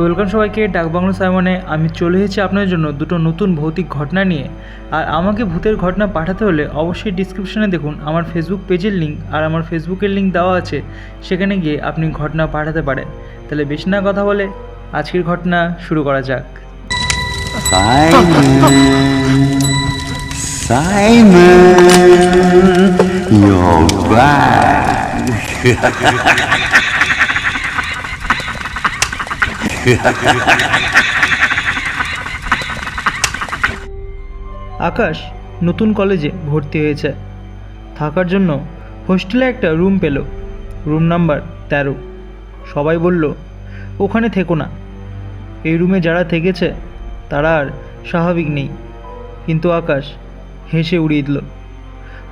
Welcome সবাইকে ডাকবাংলো সাইমনে। আমি চলে এসেছি আপনার জন্য দুটো নতুন ভৌতিক ঘটনা নিয়ে। আর আমাকে ভূতের ঘটনা পাঠাতে হলে অবশ্যই ডিসক্রিপশনে দেখুন আমার ফেসবুক পেজের লিঙ্ক আর আমার ফেসবুকের লিঙ্ক দেওয়া আছে। সেখানে গিয়ে আপনি ঘটনা পাঠাতে পারেন। তাহলে বেশি না কথা বলে আজকের ঘটনা শুরু করা যাক। Simon, you're back. আকাশ নতুন কলেজে ভর্তি হয়েছে। থাকার জন্য হোস্টেলে একটা রুম পেল। রুম নাম্বার তেরো। সবাই বলল, ওখানে থেকো না। এই রুমে যারা থেকেছে, তারা আর স্বাভাবিক নেই। কিন্তু আকাশ হেসে উড়িয়ে দিল,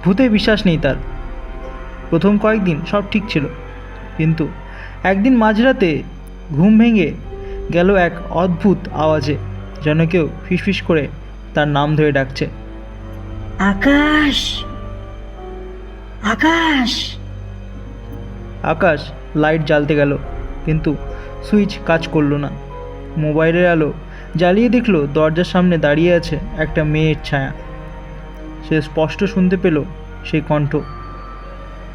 ভূতে বিশ্বাস নেই তার। প্রথম কয়েকদিন সব ঠিক ছিল। কিন্তু একদিন মাঝরাতে ঘুম ভেঙে গেল এক অদ্ভুত আওয়াজে যেন কেউ ফিসফিস করে তার নাম ধরে ডাকছে। আকাশ! আকাশ! আকাশ লাইট জ্বালতে গেল কিন্তু সুইচ কাজ করল না। মোবাইলের আলো জ্বালিয়ে দেখল দরজার সামনে দাঁড়িয়ে আছে একটা মেয়ের ছায়া। সে স্পষ্ট শুনতে পেল সেই কণ্ঠ।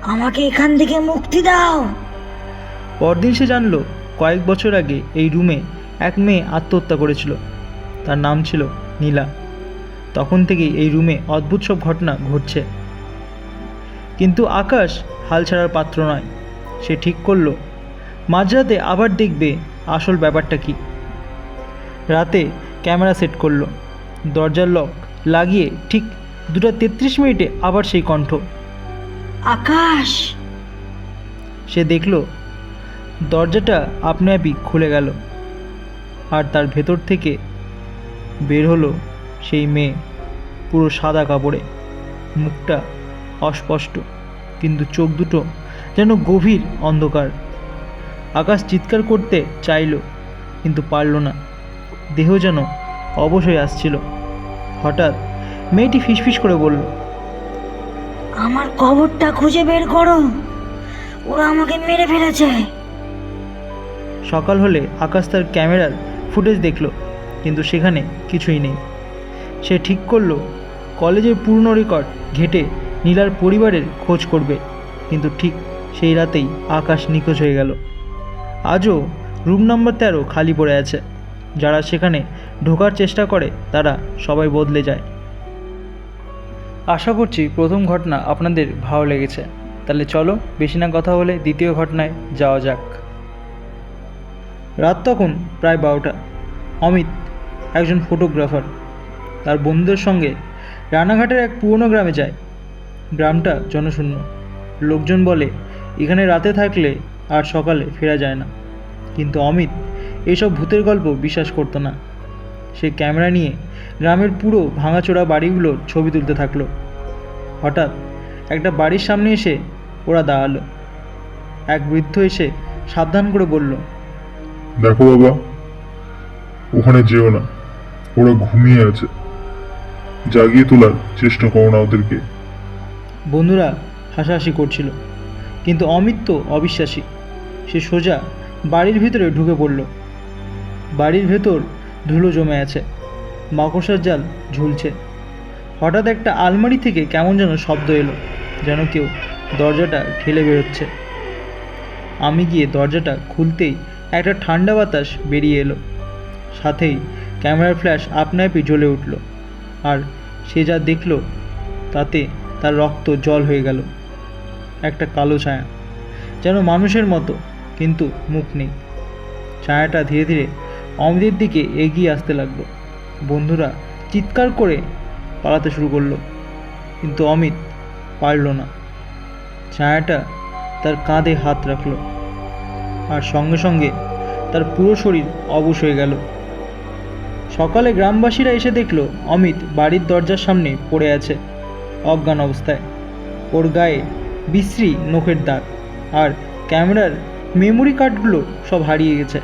আমাকে এখান থেকে মুক্তি দাও! পরদিন সে জানলো কয়েক বছর আগে এই রুমে এক মেয়ে আত্মহত্যা করেছিল। তার নাম ছিল নীলা। তখন থেকেই এই রুমে অদ্ভুত সব ঘটনা ঘটছে। কিন্তু আকাশ হাল ছাড়ার পাত্র নয়। সে ঠিক করল মাঝরাতে আবার দেখবে আসল ব্যাপারটা কি। রাতে ক্যামেরা সেট করল। দরজার লক লাগিয়ে ঠিক দুটা তেত্রিশ মিনিটে আবার সেই কণ্ঠ। আকাশ! সে দেখল দরজাটা আপনি আপই খুলে গেল। আর তার ভেতর থেকে বের হলো সেই মেয়ে, পুরো সাদা কাপড়ে। মুখটা অস্পষ্ট, কিন্তু চোখ দুটো যেন গভীর অন্ধকার। আকাশ চিৎকার করতে চাইলো, কিন্তু পারল না। দেহ যেন অবশ্যই আসছিল। হঠাৎ মেয়েটি ফিসফিস করে বলল, আমার কবরটা খুঁজে বের করো। ওরা আমাকে মেরে ফেলেছে। সকাল হলে আকাশ তার ক্যামেরার ফুটেজ দেখল, কিন্তু সেখানে কিছুই নেই। সে ঠিক করল, কলেজের পুরনো রেকর্ড ঘেটে নীলার পরিবারের খোঁজ করবে, কিন্তু ঠিক সেই রাতেই আকাশ নিখোঁজ হয়ে গেল। আজও রুম নম্বর তেরো খালি পড়ে আছে। যারা সেখানে ঢোকার চেষ্টা করে, তারা সবাই বদলে যায়। আশা করছি প্রথম ঘটনা আপনাদের ভালো লেগেছে। তাহলে চলো, বেশি না কথা বলে দ্বিতীয় ঘটনায় যাওয়া যাক। রাত তখন প্রায় বারোটা। অমিত একজন ফটোগ্রাফার তার বন্ধুদের সঙ্গে রানাঘাটের এক পুরনো গ্রামে যায়। গ্রামটা জনশূন্য। লোকজন বলে, এখানে রাতে থাকলে আর সকালে ফেরা যায় না। কিন্তু অমিত এইসব ভূতের গল্প বিশ্বাস করতো না। সে ক্যামেরা নিয়ে গ্রামের পুরো ভাঙাচোরা বাড়িগুলোর ছবি তুলতে থাকল। হঠাৎ একটা বাড়ির সামনে এসে ওরা দাঁড়াল। এক বৃদ্ধ এসে সাবধান করে বলল দেখো বাবা, ওখানে যেও না। ওরা ঘুমিয়ে আছে। জাগিয়ে তোলার চেষ্টা করো না ওদেরকে। বন্ধুরা, হাসাহাসি করছিল। কিন্তু অমিত তো অবিশ্বাসী। সে সোজা বাড়ির ভিতরে ঢুকে পড়ল। বাড়ির ভেতর ধুলো জমে আছে। মাকড়সার জাল ঝুলছে। হঠাৎ একটা আলমারি থেকে কেমন যেন শব্দ এলো, যেন কেউ দরজাটা ঠেলে বেরোচ্ছে। আমি গিয়ে দরজাটা খুলতেই একটা ঠান্ডা বাতাস বেরিয়ে এলো। সাথেই ক্যামেরার ফ্ল্যাশ আপনা জ্বলে উঠল। আর সে যা দেখল, তাতে তার রক্ত জল হয়ে গেল। একটা কালো ছায়া, যেন মানুষের মতো, কিন্তু মুখ নেই। ছায়াটা ধীরে ধীরে অমিতের দিকে এগিয়ে আসতে লাগল। বন্ধুরা চিৎকার করে পালাতে শুরু করল, কিন্তু অমিত পারল না। ছায়াটা তার কাঁধে হাত রাখল। আর সঙ্গে সঙ্গে তার পুরো শরীর অবশ হয়ে গেল। সকালে গ্রামবাসীরা এসে দেখল অমিত বাড়ির দরজার সামনে পড়ে আছে অজ্ঞান অবস্থায়। ওর গায়ে বিশ্রী নখের দাগ আর ক্যামেরার মেমোরি কার্ডগুলো সব হারিয়ে গেছে।